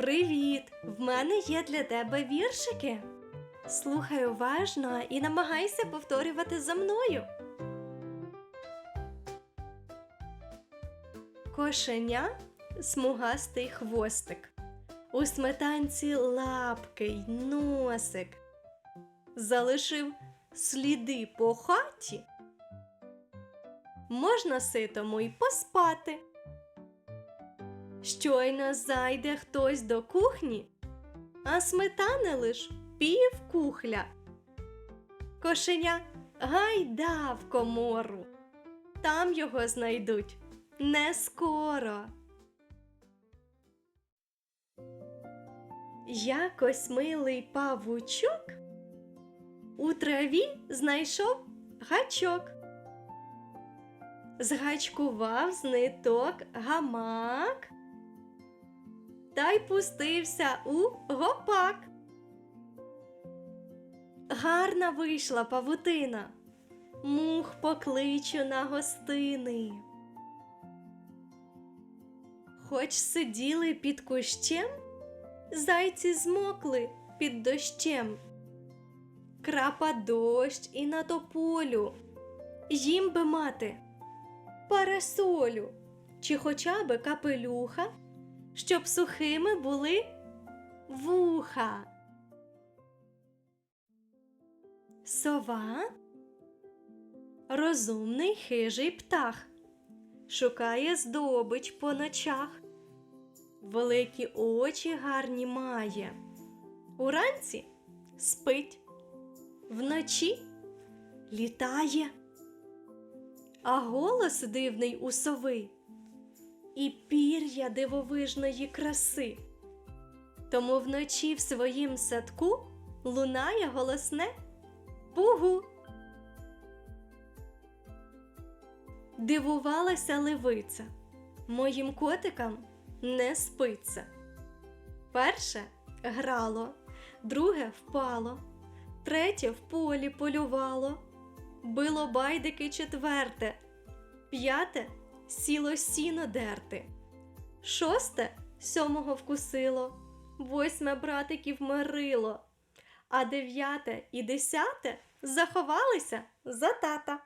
Привіт! В мене є для тебе віршики. Слухай уважно і намагайся повторювати за мною. Кошеня смугастий хвостик. У сметанці лапки й носик. Залишив сліди по хаті. Можна ситому й поспати. Щойно зайде хтось до кухні, а сметани лиш пів кухля. Кошеня гайда в комору, там його знайдуть не скоро. Якось милий павучок у траві знайшов гачок. Згачкував з гамак та й пустився у гопак. Гарна вийшла павутина, мух покличу на гостини. Хоч сиділи під кущем, зайці змокли під дощем. Крапа дощ і на тополю, їм би мати парасолю чи хоча би капелюха, щоб сухими були вуха. Сова. Розумний хижий птах, шукає здобич по ночах, великі очі гарні має, уранці спить, вночі літає, а голос дивний у сови і пір'я дивовижної краси. Тому вночі в своїм садку лунає голосне пугу. Дивувалася левиця, моїм котикам не спиться. Перше грало, друге впало, третє в полі полювало, било байдики четверте, п'яте сіло сіно дерти, шосте сьомого вкусило, восьме братиків мирило, а дев'яте і десяте заховалися за тата.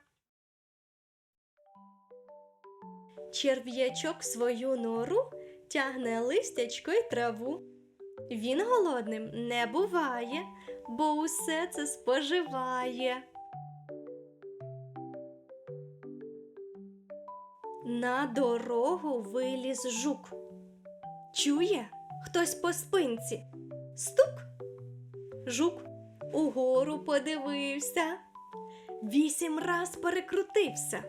Черв'ячок свою нору тягне листячко й траву. Він голодним не буває, бо усе це споживає. На дорогу виліз жук. Чує хтось по спинці. Стук. Жук угору подивився, вісім раз перекрутився.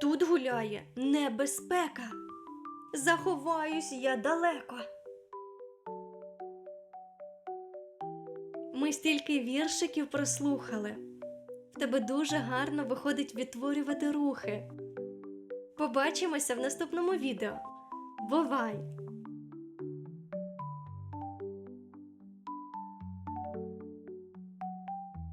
Тут гуляє небезпека. Заховаюсь я далеко. Ми стільки віршиків прослухали. В тебе дуже гарно виходить відтворювати рухи. Побачимося в наступному відео. Бувай!